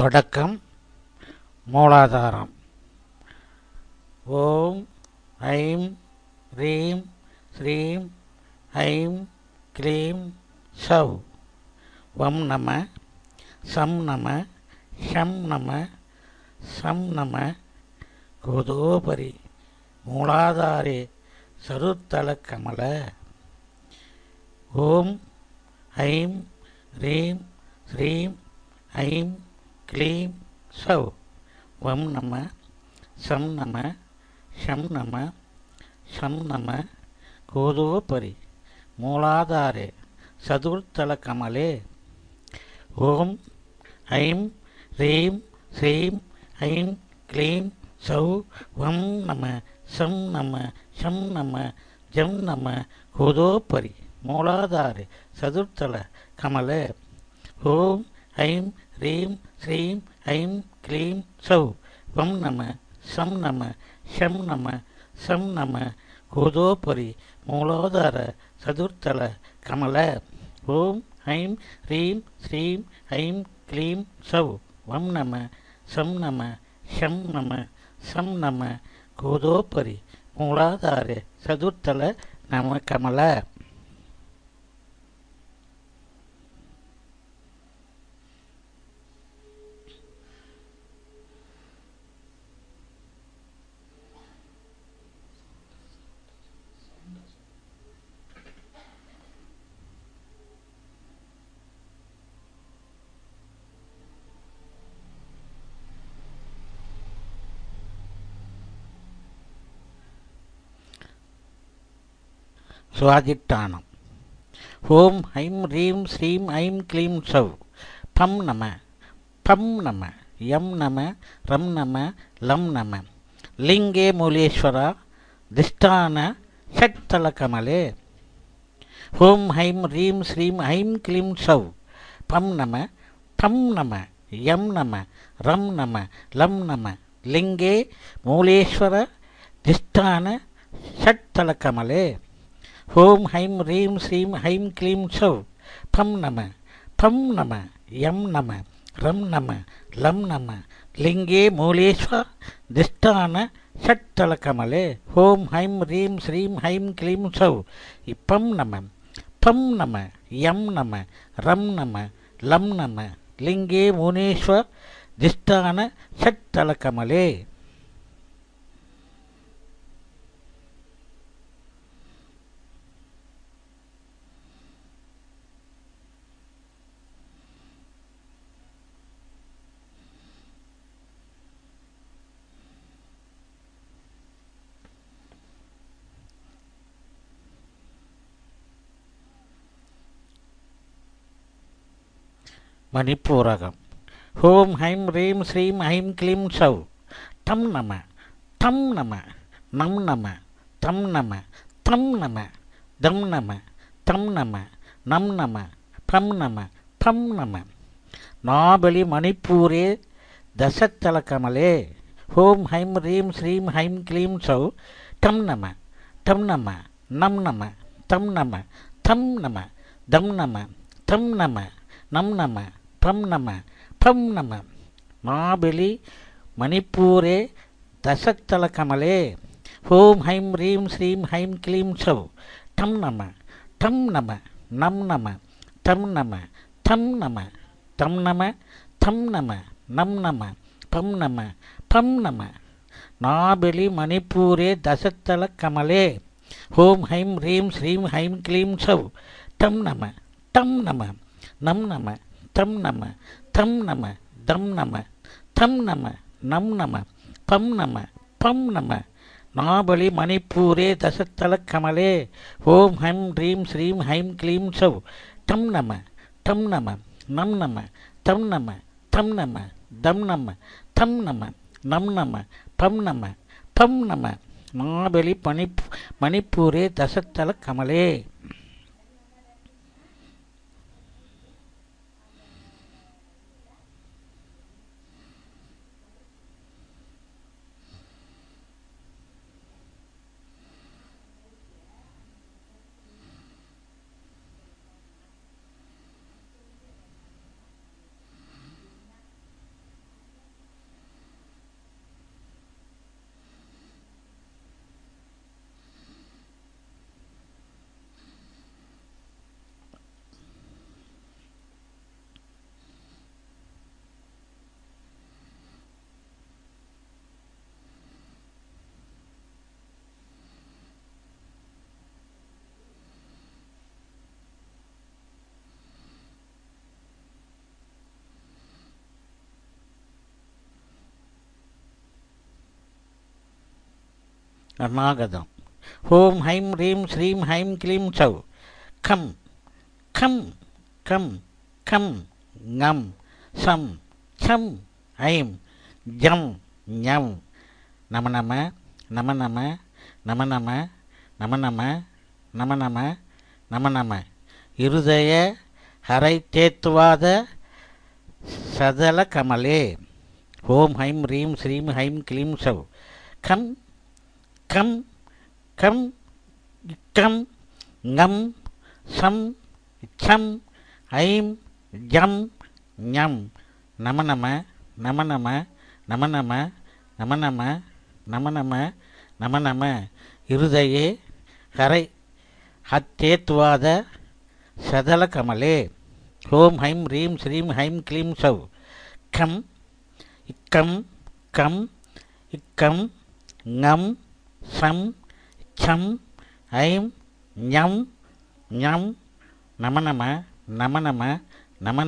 தொடக்கம் மூலாதாரம். ஓம் ஐம் ரீம் ஸ்ரீம் ஐம் க்ளீம் சவ் வம் நம சம் நம ஷம் நம சம் நம. கோதோபரி மூலாதாரே சருத்தல கமல ஓம் ஐம் ரீம் ஸ்ரீம் ஐம் க்ளீம் சவ். வம் நம சம் நம ஷம் நம ஷம் நம கோதோபரி மூலாதாரே சதுர்த்தல கமலே. ஓம் ஐம் ரீம் ஸ்ரீம் ஐம் க்ளீம் சௌ வம் நம சம் நம ஷம் நம ஜம் நம கோதோபரி மூலாதாரே சதுர்த்தல கமலே. ஓம் ஐம் ரீம் ஸ்ரீம் ஐம் க்ளீம் சௌ. வம் நம சம் நம ஷம் நம சம் நம. கோதோபரி மூலோதார சதுர்த்தல கமல. ஓம் ஐம் ரீம் ஸ்ரீம் ஐம் க்ளீம் சௌ. வம் நம சம் நம ஷம் நம சம் நம. கோதோபரி மூலாதார சதுர்த்தல நம கமல. சுவாதிட்டானம் ஓம் ஐம் ரீம் ஸ்ரீம் ஐம் க்ளீம் சவ் பம் நம பம் நம யம் நம ரம் நம லம் நம. லிங்கே மூலேஸ்வரா திஷ்டான ஷட்தல கமலே ஓம் ஐம் ரீம் ஸ்ரீம் ஐம் க்ளீம் சவ் பம் நம பம் நம யம் நம ரம் நம லம் நம. லிங்கே மூலேஸ்வர திஷ்டான ஷட்தல கமலே ஹோம் ஹைம் ரீம் ஸ்ரீம் ஹைம் க்ளீம் சௌ பம் நம பம் நம யம் நம ரம் நம லம் நம லிங்கே மூலேஸ்வர திஷ்டான ஷட்தல கமலே ஹோம் ஹைம் ரீம் ஸ்ரீம் ஹைம் க்ளீம் சௌ இப்பம் நம பம் நம யம் நம ரம் நம லம் நம லிங்கே முனீஸ்வர் திஷ்டான ஷட்தல கமலே மணிப்பூரகம் ஹோம் ஹைம் ரீம் ஸ்ரீம் ஐம் கிளீம் சௌ டம் நம டம் நம நம் நம தம் நம தம் நம தம் நம தம் நம நம் நம பம் நம பம் நம நாபலி மணிப்பூரே தசத்தல கமலே ஓம் ஹைம் ரீம் ஸ்ரீம் ஹைம் கிளீம் சௌ டம் நம டம் நம நம் நம தம் நம தம் நம தம் நம தம் நம நம் நம பம் நம பம் நம. மாபெலி மணிப்பூரே தசத்தல கமலே ஹோம் ஹைம் ரீம் ஸ்ரீம் ஹைம் கிளீம் சௌ. டம் நம டம் நம நம் நம தம் நம தம் நம. தம் நம தம் நம நம் நம பம் நம பம் நம. நாபெலி மணிப்பூரே தசத்தல கமலே ஹோம் ஹைம் ரீம் ஸ்ரீம் ஹைம் கிளீம் சௌ. டம் நம டம் நம நம் நம. தம் நம தம் நம தம் நம தம் நம நம் நம பம் நம பம் நம. நாபலி மணிப்பூரே தசத்தல கமலே. ஓம் ஹம் ரீம் ஸ்ரீம் ஹைம் க்ளீம் சௌ. டம் நம டம் நம நம் நம தம் நம தம் நம தம் நம தம் நம நம் நம பம் நம பம் நம. மாபலி பனி மணிப்பூரே தசத்தல கமலே. நாகதம் ஹோம் ஹைம் ரீம் ஸ்ரீம் ஹைம் கிளீம் சௌ. கம் கம் கம் கம் ஙம் சம் சம் ஐம் ஜம் ஞம். நம நம நம நம நம நம நம நம நம நம நம நம. இருதய ஹரை தேத்துவாத சதல கமலே. ஓம் ஹைம் ரீம் ஸ்ரீம் ஹைம் கிளீம் சௌ. கம் கம் கம் இக்கம் ஙம் சம் இச்சம் ஐம் ஜம் ஞம் நம நம நம நம நம நம நம நம நம நம நம நம இருதயே ஹரை ஹத்தேத்வாத சதல கமலே ஓம் ஹைம் ரீம் ஸ்ரீம் ஹைம் க்ளீம் சௌ கம் இக்கம் கம் இக்கம் ஞம் சம் சம் ஐம் ஞம் ஞம் நம நம நம நம நம நம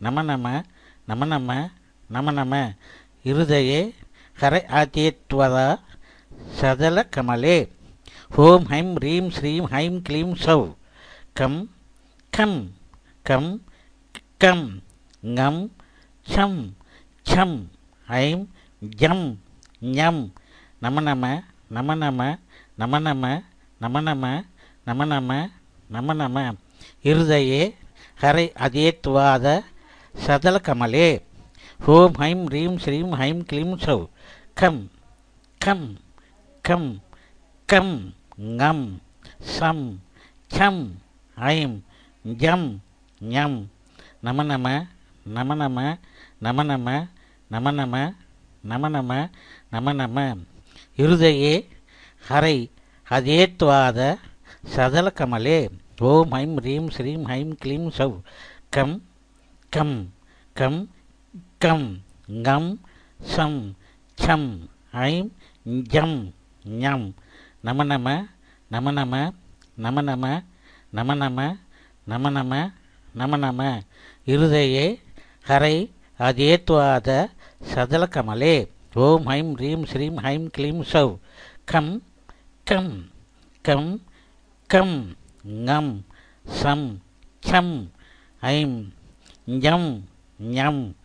நம நம நம நம நம நம இருதயே கரை ஆத்தியத்வதா சதல கமலே. ஓம் ஹைம் ரீம் ஸ்ரீம் ஹைம் க்ளீம் சௌ. கம் கம் கம் கம் ஞம் சம் சம் ஐம் ஜம் ஞம் நம நம நம நம நம நம நம நம நம நம நம நம இருதயே ஹரை அதேத்துவாத சதல கமலே ஓம் ஹைம் ரீம் ஸ்ரீம் ஹைம் க்ளீம் சௌ. கம் கம் கம் கம் ஞம் சம் சம் ஐம் ஜம் ஞம். நம நம நம நம நம நம நம நம நம நம நம நம இருதயே ஹரை அதேத்வாத சதலகமலே ஓம் ஐம் ரீம் ஸ்ரீம் ஹைம் க்ளீம் சௌ கம் கம் கம் கம் கம் சம் சம் ஐம் ஜம் ஞம் நம நம நம நம நம நம நம நம நம நம நம நம இருதயே ஹரை அதேத்வாத சதலகமலே கமலே ஓம் ஹைம் ரீம் ஸ்ரீம் ஹைம் க்ளீம் சௌ. கம் கம் கம் கம் ஞம் சம் சம் ஐம் ஞம் ஞம்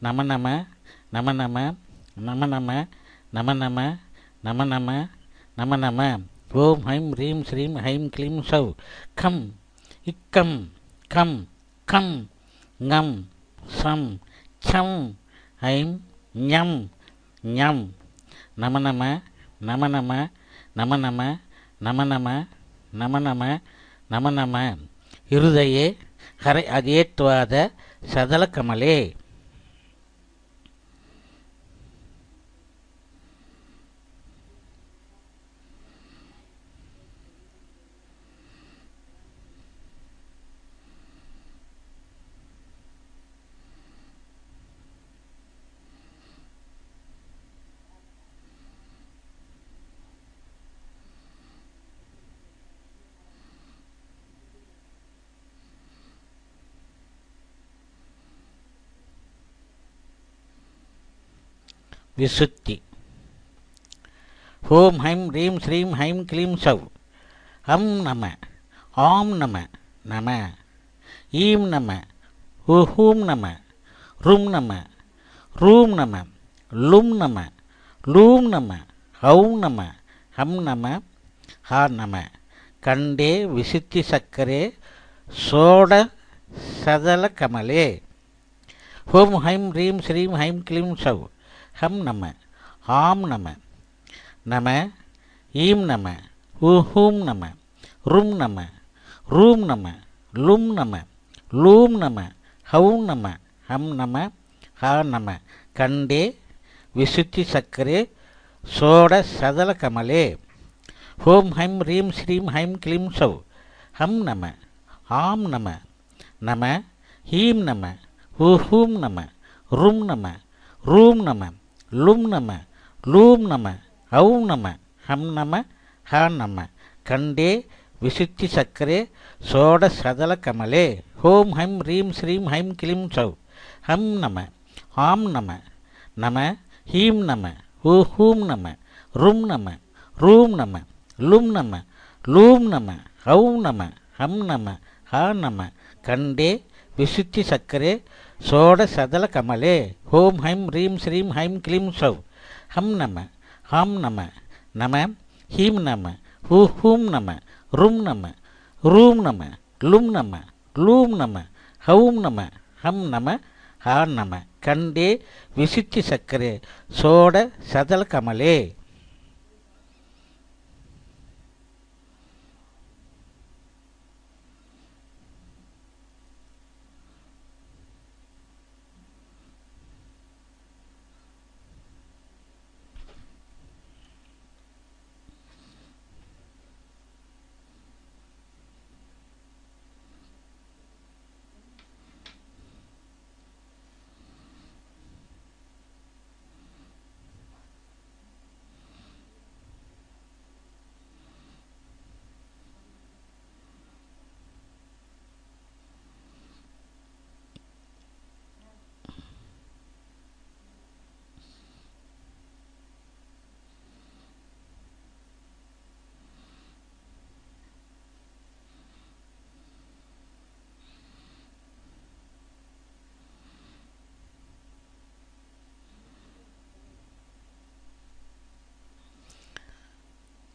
நம நம நம நம நம நம நம நம நம நம நம நம. ஓம் ஹைம் ரீம் ஸ்ரீம் ஹைம் க்ளீம் சௌ. கம் இக்கம் கம் கம் ஞம் சம் சம் ஐம் ஞம். நம நம நம நம நம நம நம நம நம நம நம நம. இருதயே ஹரை அதேத்வாத சதல கமலே விசுத்தி. ஹோம் ஹைம் ரீம் ஸ்ரீம் ஹைம் க்ளீம் சவ் ஹம் நம ஆம் நம நம. ஈம் நம ஹூம் நம ரும் நம ரூம் நம லும் நம லூம் நம ஹவும் நம ஹம் நம ஹா நம. கண்டே விசித்தி சக்கரே சோட சதல கமலே. ஹோம் ஹைம் ரீம் ஸ்ரீம் ஹைம் க்ளீம் சவ் ஹம் நம ஆம் நம நம ஈம் நம ஹூம் நம ரும் நம ரூம் நம லும் நம லூம் நம ஹவும் நம ஹம் நம ஹா நம கண்டே விசுத்தி சக்கரே சோட சதல கமலே. ஹோம் ஹைம் ரீம் ஸ்ரீம் ஹைம் கிளீம் சவ் ஹம் நம ஆம் நம நம ஹீம் நம ஹூ ஹூம் நம ரும் நம ரூம் நம. லும் நம லூம் நம அவும் நம ஹம் நம ஹ நம. கண்டே விசுத்தி சக்கரே சோட சதல கமலே. ஹோம் ஹம் ரீம் ஸ்ரீம் ஹைம் கிளிம் சௌ. ஹம் நம ஆம் நம நம ஹீம் நம ஹூ ஹூம் நம ரும் நம ரூம் நம லும் நம லூம் நம ஹவும் நம ஹம் நம ஹா நம. கண்டே விசுத்தி சக்கரே சோட சதல கமலே ஹோம் ஹைம் ரீம் ஸ்ரீம் ஹைம் கிளீம் சௌ. ஹம் நம ஹாம் நம நம ஹீம் நம ஹூ ஹூம் நம ரும் நம ரூம் நம லும் நம லூம் நம ஹவும் நம ஹம் நம ஹா நம. கண்டே விசுத்தி சக்கரே சோட சதல கமலே.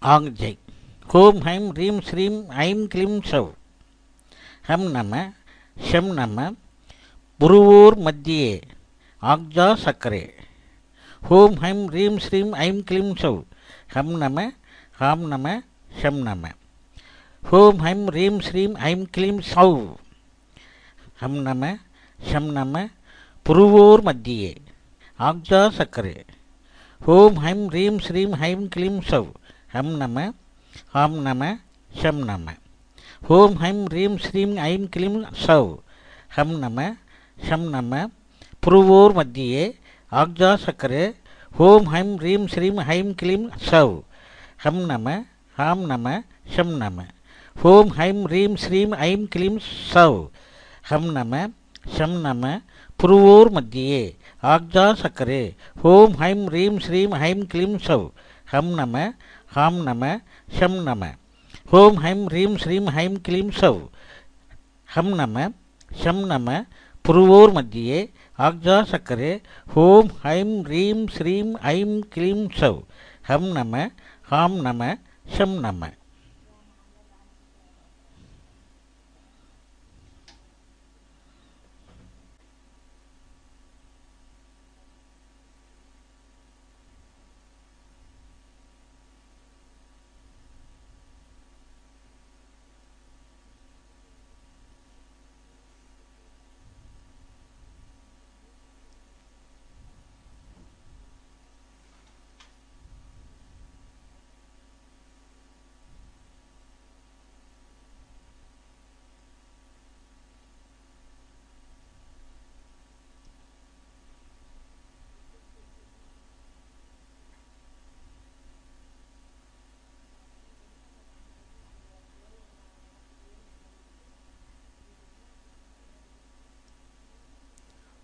ஆங்ஜை ஹோம் ஹைம் ரீம் ஸ்ரீம் ஐம் க்ளீம் சௌ ஹம் நம ஷம் நம புருவூர் மத்தியே ஆக்ஜா சக்கரே ஹோம் ஹைம் ரீம் ஸ்ரீம் ஐம் க்ளீம் சௌ ஹம் நம ஹாம் நம ஷம் நம ஹோம் ஹைம் ரீம் ஸ்ரீம் ஐம் க்ளீம் சௌ ஹம் நம ஷம் நம புருவோர் மத்தியே ஆக்ஜா சக்கரே ஹோம் ஹைம் ரீம் ஸ்ரீம் ஹைம் க்ளீம் சௌ ஹம் நம ஹம் நம ஷம் நம. ஹோம் ஹைம் ரீம் ஸ்ரீம் ஐம் க்ளீம் சவ் ஹம் நம ஷம் நம. புருவோர் மத்தியே ஆக்ஜா சக்கரே. ஹோம் ஹைம் ரீம் ஸ்ரீம் ஹைம் க்ளீம் சவ் ஹம் நம ஹாம் நம ஷம் நம. ஹோம் ஹைம் ரீம் ஸ்ரீம் ஐம் க்ளீம் சவ் ஹம் நம ஷம் நம. புருவோர் மத்தியே ஆக்ஜா சக்கரே. ஹோம் ஹைம் ரீம் ஸ்ரீம் ஹைம் க்ளீம் சவ் ஹம் நம ஹாம் நம ஷம் நம. ஹோம் ஹைம் ரீம் ஸ்ரீம் ஹைம் கிளீம் சவ் ஹம் நம ஷம் நம புருவோர் மத்தியே ஆக்ஜா சக்கரே. ஹோம் ஹைம் ரீம் ஸ்ரீம் ஐம் கிளீம் சவ் ஹம் நம ஹாம் நம ஷம் நம.